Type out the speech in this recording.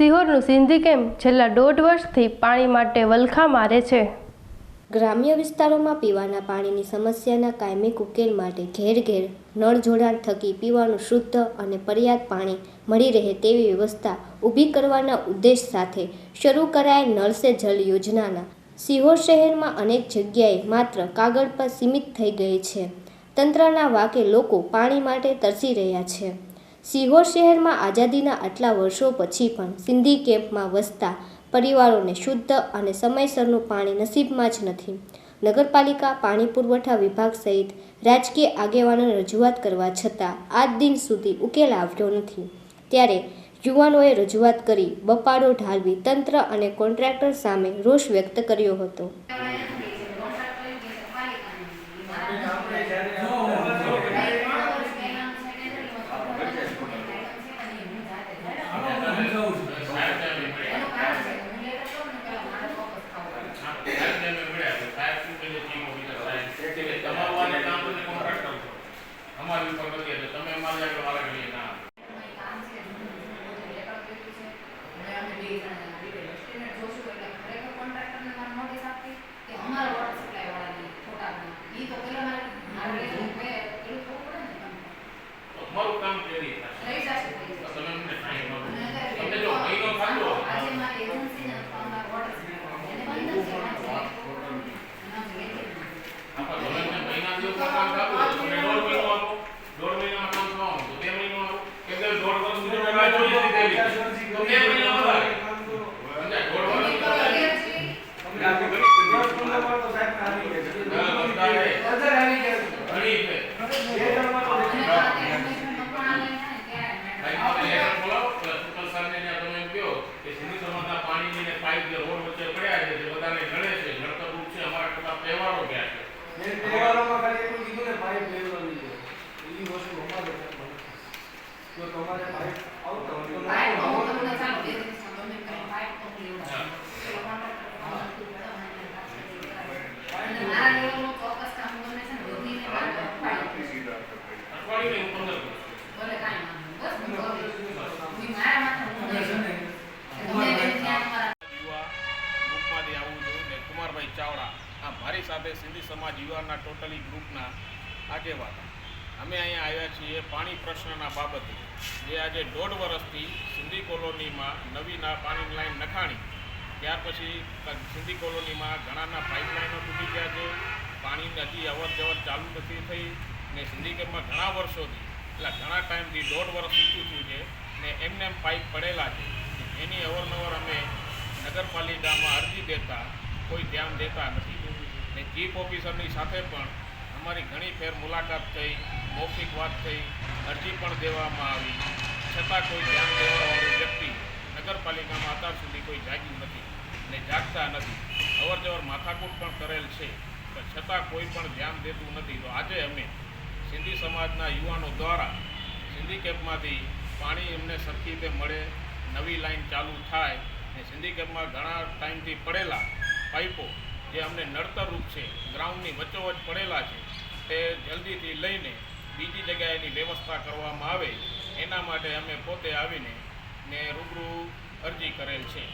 સિહોરનું Sindhi camp છેલ્લા દોઢ વર્ષથી પાણી માટે વલખા મારે છે. ગ્રામ્ય વિસ્તારોમાં પીવાના પાણીની સમસ્યાના કાયમી ઉકેલ માટે ઘેર ઘેર નળ જોડાણ થકી પીવાનું શુદ્ધ અને પર્યાપ્ત પાણી મળી રહે તેવી વ્યવસ્થા ઊભી કરવાના ઉદ્દેશ સાથે શરૂ કરાયેલ નળ સે જલ યોજનાના સિહોર શહેરમાં અનેક જગ્યાએ માત્ર કાગળ પર સીમિત થઈ ગઈ છે. તંત્રના વાકે લોકો પાણી માટે તરસી રહ્યા છે. સિહોર શહેરમાં આઝાદીના આટલા વર્ષો પછી પણ સિંધી કેમ્પમાં વસતા પરિવારોને શુદ્ધ અને સમયસરનું પાણી નસીબમાં જ નથી. નગરપાલિકા, પાણી પુરવઠા વિભાગ સહિત રાજકીય આગેવાનોને રજૂઆત કરવા છતાં આજ દિન સુધી ઉકેલ આવ્યો નથી. ત્યારે યુવાનોએ રજૂઆત કરી બપાડો ઢાલવી તંત્ર અને કોન્ટ્રાક્ટર સામે રોષ વ્યક્ત કર્યો હતો. અમારી ઉપર નથી એટલે તમે અમારી આગળ વાળા ગણીએ ના તો અમારું કામ કેવી રીતે થશે? તો તમે અમને time આપો. તમને જો મહિનો થતો હોય, આપણે ભલે અમને મહિના દિવસમાં કામ થતું હોય, તો તમે દોઢ મહિનો આપો. દોઢ મહિનામાં કામ થવાનું, તો બે મહિનો આપો. કેમ કે દોઢ વર્ષ સુધી તમે રાહ જોઈ લીધી તેવી. તો બે મહિના વધારે. સમજાય? દોઢ વર્ષ ઘણી છે. ભાઈ, તમે લેટર બોલાવો, પેલા સુપર સાહેબને ત્યાં તમે એમ કહો કે સિંધી સમાજના પાણીની ને પાઇપ જે રોડ વચ્ચે પડ્યા છે, જે બધાને નડે છે, નડતર રૂપ છે, અમારા કેટલા તહેવારો ગયા છે. અઠવાડિયું નહીં, હું પંદર દિવસ. યુવા ગ્રુપમાંથી આવું છું ને કુમારભાઈ ચાવડા, આ મારી સાથે સિંધી સમાજ યુવાના ટોટલી ગ્રુપના આગેવાન અમે અહીંયા આવ્યા છીએ પાણી પ્રશ્નના બાબતે. જે આજે દોઢ વર્ષથી સિંધી કોલોનીમાં નવી પાણીની લાઈન નખાણી. ત્યાર પછી સિંધી કોલોનીમાં ઘણાના પાઇપલાઇનો તૂટી ગયા છે. પાણી હજી અવર જવર ચાલુ નથી થઈ ને સિંધી કેમ્પમાં ઘણા વર્ષોથી, એટલે ઘણા ટાઈમથી દોઢ વર્ષ ઊંચું થયું છે ને એમને એમ પાઇપ પડેલા છે. એની અવરનવર અમે નગરપાલિકામાં અરજી દેતા કોઈ ધ્યાન દેતા નથી. ને ચીફ ઓફિસરની સાથે પણ અમારી ઘણી ફેર મુલાકાત થઈ, મૌખિક વાત થઈ, અરજી પણ દેવામાં આવી. છતાં કોઈ ધ્યાન દેવાવાળું વ્યક્તિ નગરપાલિકામાં અત્યાર સુધી કોઈ જાગ્યું નથી ને જાગતા નથી. અવરજવર માથાકૂટ પણ કરેલ છે. પણ છતાં કોઈ પણ ધ્યાન દેતું નથી. તો આજે અમે સિંધી સમાજના યુવાનો દ્વારા સિંધી કેમ્પમાંથી પાણી એમને સરખી રીતે મળે, નવી લાઈન ચાલુ થાય ને સિંધી કેમ્પમાં ઘણા ટાઈમથી પડેલા પાઇપો જે અમને નડતરરૂપ છે, ગ્રાઉન્ડની વચ્ચોવચ પડેલા છે, તે જલ્દીથી લઈને બીજી જગ્યાએ એની વ્યવસ્થા કરવામાં આવે, એના માટે અમે પોતે આવીને ને રૂબરૂ અરજી કરેલ છે.